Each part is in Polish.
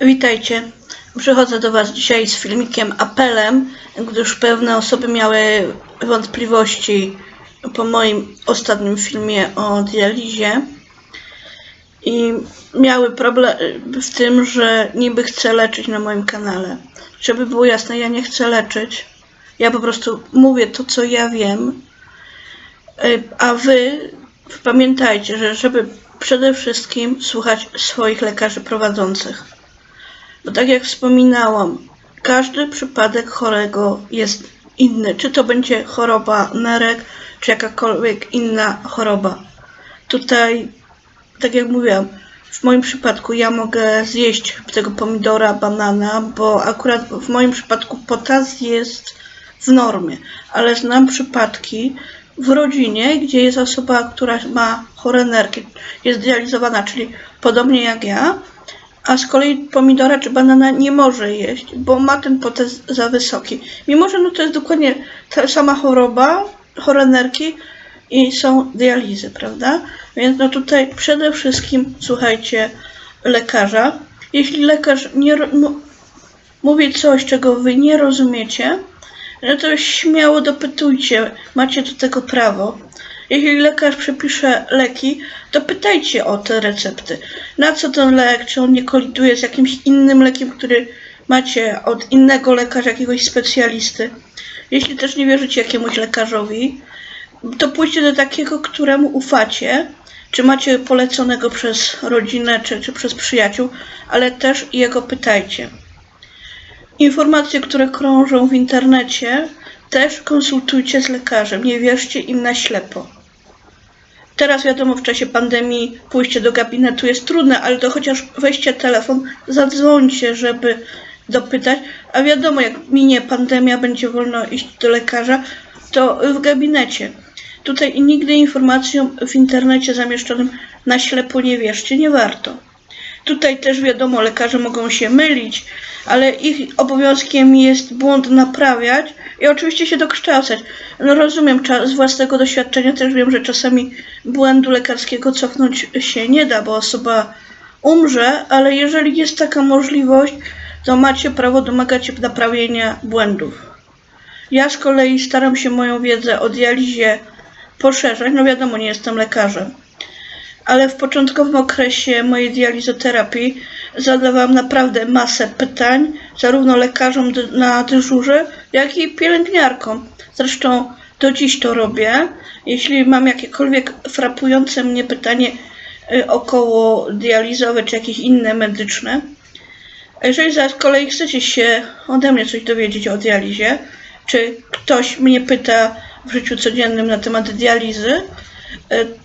Witajcie. Przychodzę do Was dzisiaj z filmikiem apelem, gdyż pewne osoby miały wątpliwości po moim ostatnim filmie o dializie i miały problem w tym, że niby chcę leczyć na moim kanale. Żeby było jasne, ja nie chcę leczyć. Ja po prostu mówię to, co ja wiem, Y, a Wy pamiętajcie, że żeby przede wszystkim słuchać swoich lekarzy prowadzących. Bo tak jak wspominałam, każdy przypadek chorego jest inny. Czy to będzie choroba nerek, czy jakakolwiek inna choroba. Tutaj, tak jak mówiłam, w moim przypadku ja mogę zjeść tego pomidora, banana, bo akurat w moim przypadku potas jest w normie, ale znam przypadki w rodzinie, gdzie jest osoba, która ma chore nerki, jest dializowana, czyli podobnie jak ja, a z kolei pomidora czy banana nie może jeść, bo ma ten potes za wysoki. Mimo, że no to jest dokładnie ta sama choroba, chore nerki i są dializy, prawda? Więc no tutaj przede wszystkim słuchajcie lekarza. Jeśli lekarz nie mówi coś, czego wy nie rozumiecie, no to śmiało dopytujcie, macie do tego prawo. Jeśli lekarz przepisze leki, to pytajcie o te recepty. Na co ten lek, czy on nie koliduje z jakimś innym lekiem, który macie od innego lekarza, jakiegoś specjalisty. Jeśli też nie wierzycie jakiemuś lekarzowi, to pójdźcie do takiego, któremu ufacie, czy macie poleconego przez rodzinę, czy, czy przez przyjaciół, ale też jego pytajcie. Informacje, które krążą w internecie, też konsultujcie z lekarzem. Nie wierzcie im na ślepo. Teraz wiadomo, w czasie pandemii pójście do gabinetu jest trudne, ale to chociaż weźcie telefon, zadzwońcie, żeby dopytać. A wiadomo, jak minie pandemia, będzie wolno iść do lekarza, to w gabinecie. Tutaj nigdy informacjom w internecie zamieszczonym na ślepo nie wierzcie, nie warto. Tutaj też wiadomo, lekarze mogą się mylić, ale ich obowiązkiem jest błąd naprawiać i oczywiście się dokształcać. No rozumiem, z własnego doświadczenia też wiem, że czasami błędu lekarskiego cofnąć się nie da, bo osoba umrze, ale jeżeli jest taka możliwość, to macie prawo domagać się naprawienia błędów. Ja z kolei staram się moją wiedzę o dializie poszerzać. No wiadomo, nie jestem lekarzem ale w początkowym okresie mojej dializoterapii zadawałam naprawdę masę pytań, zarówno lekarzom na dyżurze, jak i pielęgniarkom. Zresztą do dziś to robię. Jeśli mam jakiekolwiek frapujące mnie pytanie y, około dializowe czy jakieś inne medyczne, jeżeli za z kolei chcecie się ode mnie coś dowiedzieć o dializie, czy ktoś mnie pyta w życiu codziennym na temat dializy,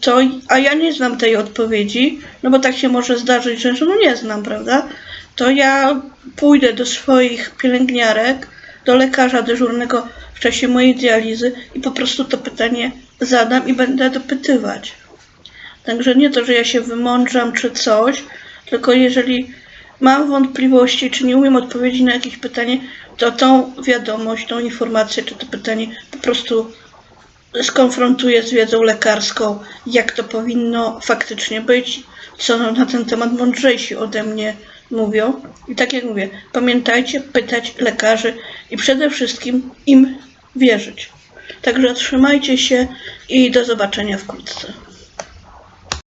to, a ja nie znam tej odpowiedzi, no bo tak się może zdarzyć, że no nie znam, prawda? To ja pójdę do swoich pielęgniarek, do lekarza dyżurnego w czasie mojej dializy i po prostu to pytanie zadam i będę dopytywać. Także nie to, że ja się wymądrzam czy coś, tylko jeżeli mam wątpliwości, czy nie umiem odpowiedzieć na jakieś pytanie, to tą wiadomość, tą informację, czy to pytanie po prostu skonfrontuję z wiedzą lekarską, jak to powinno faktycznie być, co na ten temat mądrzejsi ode mnie mówią. I tak jak mówię, pamiętajcie pytać lekarzy i przede wszystkim im wierzyć. Także trzymajcie się i do zobaczenia wkrótce.